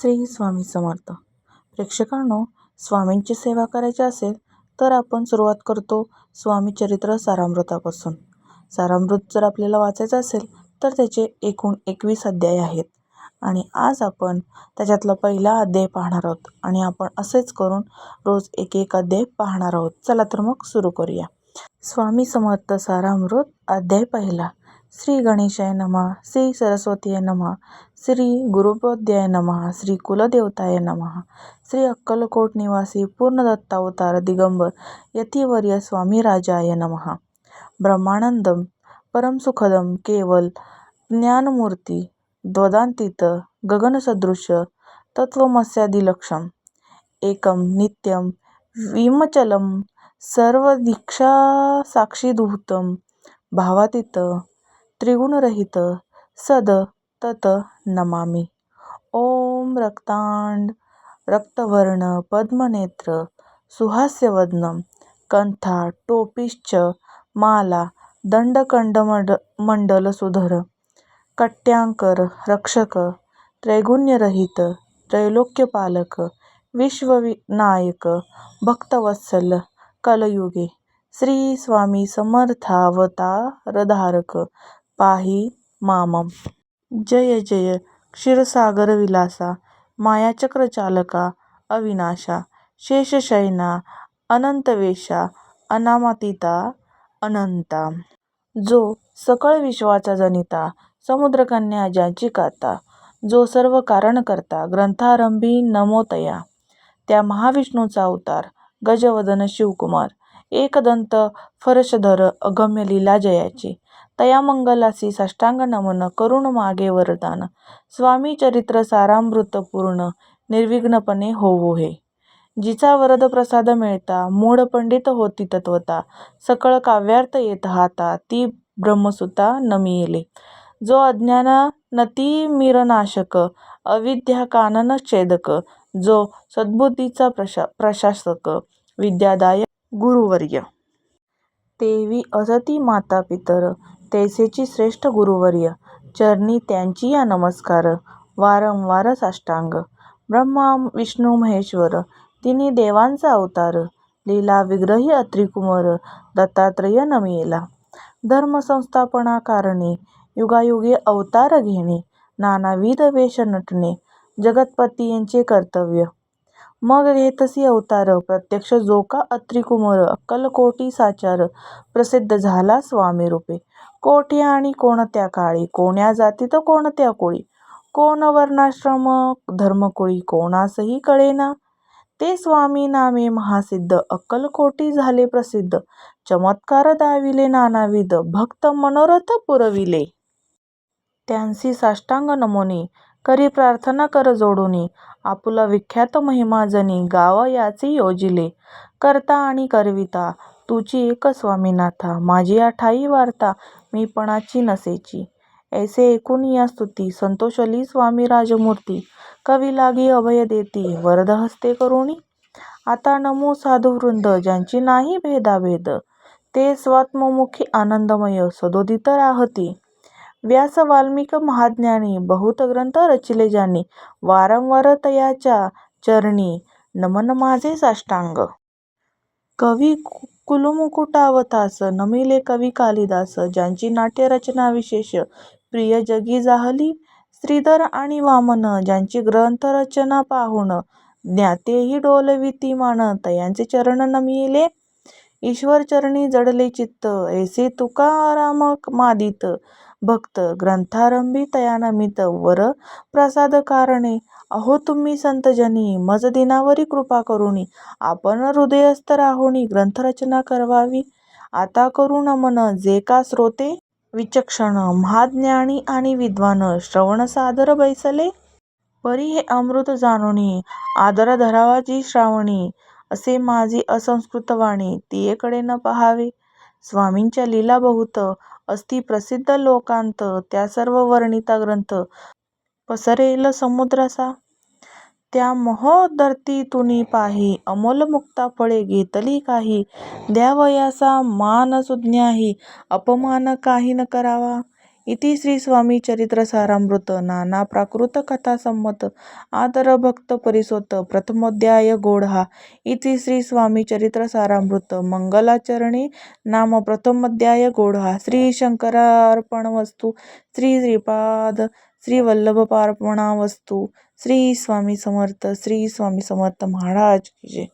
श्री स्वामी समर्थ. प्रेक्षकांनो स्वामींची सेवा करायची असेल तर आपण सुरुवात करतो स्वामी चरित्र सारामृतापासून. सारामृत जर आपल्याला वाचायचं असेल तर त्याचे एकूण एकवीस अध्याय आहेत आणि आज आपण त्याच्यातला पहिला अध्याय पाहणार आहोत आणि आपण असेच करून रोज एक एक अध्याय पाहणार आहोत. चला तर मग सुरू करूया. स्वामी समर्थ सारामृत अध्याय पहिला. श्री गणेशाय नमः श्री सरस्वतीय नमः श्री गुरुपद्याय नमः श्री कुलदेवताय नमः श्री अक्कलकोट निवासी पूर्णदत्तावतार दिगंबर यतिवर्य स्वामी राजाय नमः। ब्रह्मानंदम परमसुखदम केवल ज्ञानमूर्ती द्वदांतीत गगनसदृश तत्त्वमस्यादिलक्षम एकम नित्यम विमचलम सर्वदीक्षासाक्षीभूतं भावातीत त्रिगुणरहित सद तत नमामि। ओम रक्तांड रक्तवर्ण पद्मनेत्र सुहास्यवदनं कंथा टोपीश्च माला दंडकंडमड मण्डलसुधर कट्यांकर रक्षक त्रैगुण्यरहित त्रैलोक्यपालक विश्वविनायक भक्तवत्सल कलयुगे श्री स्वामी समर्थावतारधारक पाहि मामम। जय जय। क्षीरसागरविलासा मायाचक्रचालका अविनाशा। शेषशयना अनंतवेशा अनामातीता अनंता। जो सकळ विश्वाचा जनिता समुद्रकन्या ज्याची काता। जो सर्व कारण करता ग्रंथारंभी नमोतया। त्या महाविष्णूचा अवतार गजवदन शिवकुमार। एकदंत फरशधर अगम्य लीला जयाची तया मंगलासी साष्टांग नमन करुण मागे वरदान. स्वामी चरित्र सारामृत पूर्ण निर्विघ्नपणे होवो हे. जिचा वरद प्रसाद मिळता मूढ पंडित होती तत्वता. सकळ काव्यार्थ येत हाता ती ब्रह्मसुता नमियेले. जो अज्ञान नतिमिरनाशक अविद्या कानन छेदक. जो सद्बुद्धीचा प्रशा प्रशासक विद्यादायक गुरुवर्य. तेवी असती माता पितर तैसेची श्रेष्ठ गुरुवर्य. चरणी त्यांची या नमस्कार. वारंवार साष्टांग. ब्रह्मा विष्णू महेश्वर तिन्ही देवांचा अवतार. लीला विग्रही अत्रिकुमर दत्तात्रय नमियेला. धर्म संस्थापना कारणे. युगायुगे अवतार घेणे. नानाविध वेष नटणे जगतपती यांचे कर्तव्य. मग घेतसी अवतार प्रत्यक्ष जो का अत्रिकुमर अक्कलकोटी साचार प्रसिद्ध झाला स्वामी रूपे. कोठे आणि कोणत्या काळी कोण्या जातीत कोणत्या कोळी? कोण वर्णाश्रम धर्मकुळी कोणासही कळेना. ते स्वामी नामे महासिद्ध अक्कलकोटी झाले प्रसिद्ध. चमत्कार दाविले नानाविध भक्त मनोरथ पुरविले. त्यांसी साष्टांग नमोनी. करी प्रार्थना कर जोडुनी. आपुला विख्यात महिमा जनी गाव याचे योजिले. करता आणि करविता तुची एक स्वामीनाथा माझी आठाई वार्ता मीपणाची नसेची. ऐसे एकूण या स्तुती संतोषली स्वामी राजमूर्ती कवी लागी अभय देती वरदहस्ते करुणी. आता नमो साधुवृंद ज्यांची नाही भेदाभेद ते स्वात्ममुखी आनंदमय सदोदित राहती. व्यास वाल्मिक महाज्ञानी बहुत ग्रंथ रचिले ज्यांनी वारंवार तयाच्या चरणी नमन माझे साष्टांग. कवी कुलमुकुटावतास नमिले कवी कालिदास ज्यांची नाट्यरचना विशेष प्रिय जगी जाहली श्रीधर आणि वामन ज्यांची ग्रंथरचना पाहून ज्ञातेही डोलविती मान तयांचे चरण नमिले. ईश्वरचरणी जडले चित्त ऐसे तुकाराम मादित भक्त ग्रंथारंभी तयानमित वर प्रसाद कारणे अहो तुम्ही संतजनी मज दिनावरी कृपा करुणी आपण हृदयस्थ राहुणी ग्रंथरचना करवावी. आता करू नमन जे का श्रोते विचक्षण महाज्ञानी आणि विद्वान श्रवण सादर बैसले. परी हे अमृत जाणुनी आदर धरावाची श्रावणी असे माझी असंस्कृत वाणी तियेकडे न पहावे. स्वामींच्या लीला बहुत असती प्रसिद्ध लोकांत त्या सर्व वर्णिता ग्रंथ पसरेल समुद्रासा त्या महोदरतीतुनी पाही अमोल मुक्ता फळे घेतली काही द्यावयासा मान सुज्ञाही अपमान काही न करावा. इति श्री स्वामी चरित्र सारामृत नाना प्राकृत कथा संमत आदर भक्त परिसोत प्रथमोध्याय गोढा इति श्री स्वामी चरित्र सारामृत मंगलाचरणी नाम प्रथमोध्याय गोढा श्री शंकरार्पण वस्तू श्री श्रीपाद श्री वल्लभार्पणावस्तू श्री स्वामी समर्थ श्री स्वामी समर्थ महाराज जे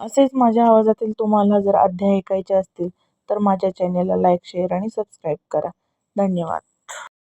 असेच माझ्या आवाजातील तुम्हाला जर अध्याय ऐकायचे असतील तर माझ्या चॅनेलला लाईक शेअर आणि सबस्क्राईब करा. धन्यवाद.